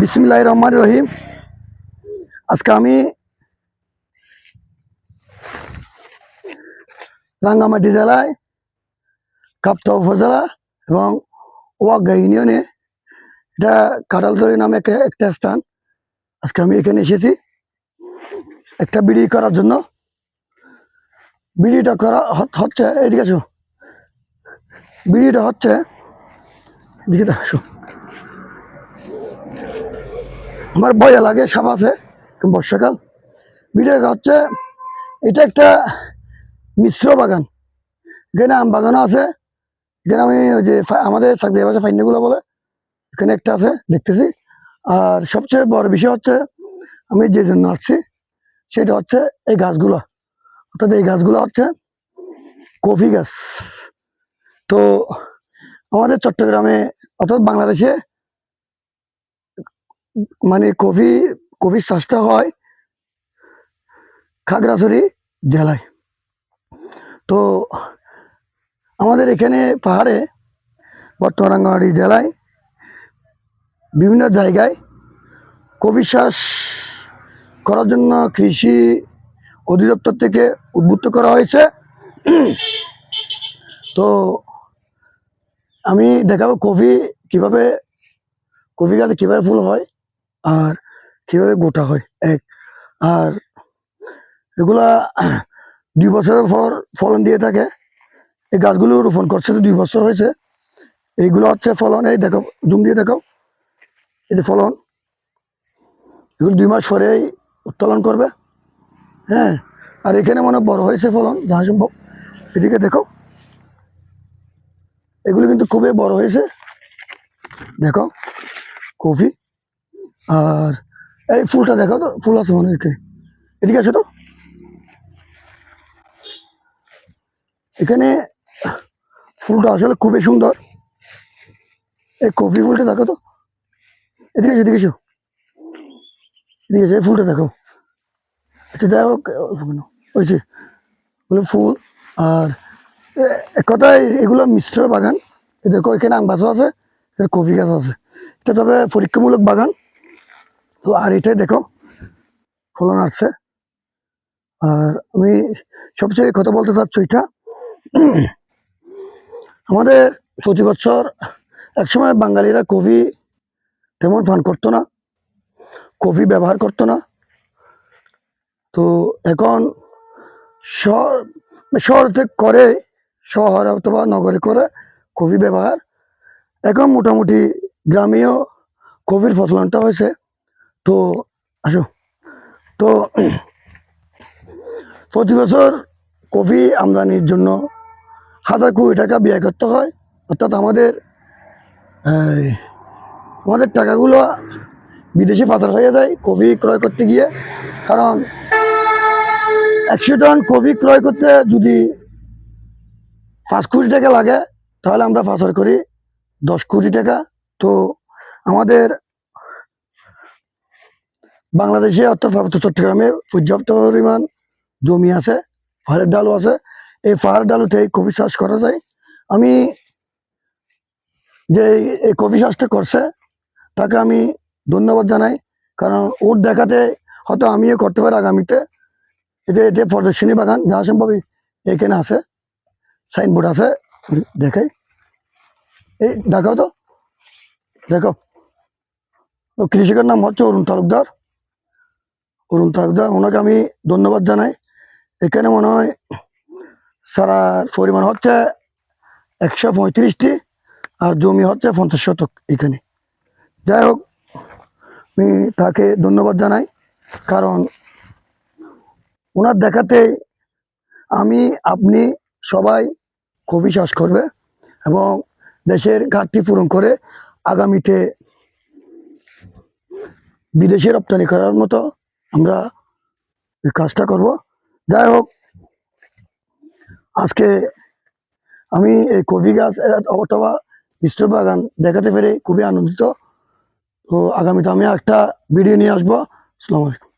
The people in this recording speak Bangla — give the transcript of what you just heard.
বিসমিল্লাহ রহমান রহিম। আজকে আমি রাঙ্গামাটি জেলায় কাপ্তা উপজেলা এবং ওয়াগা ইউনিয়নে এটা কাটালতরি নামে একটা স্থান। আজকে আমি এখানে এসেছি একটা বিড়ি করার জন্য। বিড়িটা করা হচ্ছে, এদিকে আসো। বিড়িটা হচ্ছে, এদিকে আসো। আমার ভয় লাগে, সাপ আছে বর্ষাকাল। বিড়িটা হচ্ছে, এটা একটা মিশ্র বাগান। এখানে আম বাগানও আছে, এখানে আমি ওই যে আমাদের চাকরি ভাষা ফাইনগুলো বলে, এখানে একটা আছে, দেখতেছি। আর সবচেয়ে বড় বিষয় হচ্ছে, আমি যে জন্য আসছি, সেটা হচ্ছে এই গাছগুলো। অর্থাৎ এই গাছগুলো হচ্ছে কফি গাছ। তো আমাদের চট্টগ্রামে, অর্থাৎ বাংলাদেশে মানে কফি কফির চাষটা হয় খাগড়াছড়ি জেলায়। তো আমাদের এখানে পাহাড়ে বর্তমান রাঙ্গামাটি জেলায় বিভিন্ন জায়গায় কফি চাষ করার জন্য কৃষি অধিদপ্তর থেকে উদ্বুদ্ধ করা হয়েছে। তো আমি দেখাবো কফি কীভাবে কফি গাছে কীভাবে ফুল হয়। আর কীভাবে গোটা হয়? এক, আর এগুলা দুই বছরের পর ফলন দিয়ে থাকে। এই গাছগুলো রোপণ করছে তো দুই বছর হয়েছে। এইগুলো হচ্ছে ফলন। এই দেখো, জুম দিয়ে দেখো এই যে ফলন। এগুলো দুই মাস পরেই উত্তোলন করবে। হ্যাঁ আর এখানে মনে বড় হয়েছে ফলন, যাহা সম্ভব। এদিকে দেখো। এগুলো কিন্তু খুবই বড় হয়েছে। দেখো কফি আর এই ফুলটা দেখো তো, ফুল আছে মনে এখানে এদিকে আছে তো। এখানে ফুলটা আসলে খুবই সুন্দর। এই কফি ফুলটা দেখো তো। এদিকে এদিকে এসো এদিকে এই ফুলটা দেখো আচ্ছা যাই হোক ওগুলো ফুল। আর এক কথায় এগুলো মিশ্র বাগান। দেখো, এখানে আম গাছও আছে কফি গাছ আছে। এটা তবে পরীক্ষামূলক বাগান। তো আর এটাই দেখো, ফলন আসছে। আর আমি সবচেয়ে কথা বলতে চাচ্ছি এটা আমাদের প্রতি বছর একসময় বাঙালিরা কফি তেমন পান করতো না, কফি ব্যবহার করতো না। তো এখন শহর, শহরতে করে, শহর অথবা নগরে করে কফি ব্যবহার। এখন মোটামুটি গ্রামেও কফির ফসলনটা হয়েছে। তো, আসো। তো প্রতি বছর কফি আমদানির জন্য হাজার কোটি টাকা ব্যয় করতে হয়। অর্থাৎ আমাদের আমাদের টাকাগুলো বিদেশে পাচার হয়ে যায় কফি ক্রয় করতে গিয়ে। কারণ, একশো টন কফি ক্রয় করতে যদি পাঁচ কোটি টাকা লাগে, তাহলে আমরা পাচার করি দশ কোটি টাকা। তো, আমাদের বাংলাদেশে অর্থাৎ পার্বত্য চট্টগ্রামে পর্যাপ্ত পরিমাণ জমি আছে, পাহাড়ের ডালও আছে। এই পাহাড় ডালুতে কফি চাষ করা যায়। আমি যে এই- কফি চাষটা করছে, তাকে আমি ধন্যবাদ জানাই। কারণ ওর দেখাতে হয়তো আমিও করতে পারি আগামীতে। এতে এটা প্রদর্শনী বাগান যা সম্ভব এই- এখানে আছে সাইনবোর্ড আছে, দেখাই। এই দেখাও তো। দেখো। কৃষকের নাম হচ্ছে অরুণ তালুকদার। অরুণ তালুকদার ওনাকে আমি ধন্যবাদ জানাই। এখানে মনে হয় সারা পরিমাণ হচ্ছে একশো পঁয়ত্রিশটি আর জমি হচ্ছে পঞ্চাশ শতক এখানে। যাই হোক, আমি তাকে ধন্যবাদ জানাই, কারণ ওনার দেখাতে আমি, আপনি সবাই কবি চাষ করবে এবং দেশের ঘাটতি পূরণ করে আগামীতে বিদেশে রপ্তানি করার মতো আমরা এই কাজটা করব। যাই হোক, আজকে আমি এই কবি গাছ, অথবা মিশ্র বাগান দেখাতে পেরে খুবই আনন্দিত। তো আগামীতে আমি একটা ভিডিও নিয়ে আসব। আসসালামু আলাইকুম।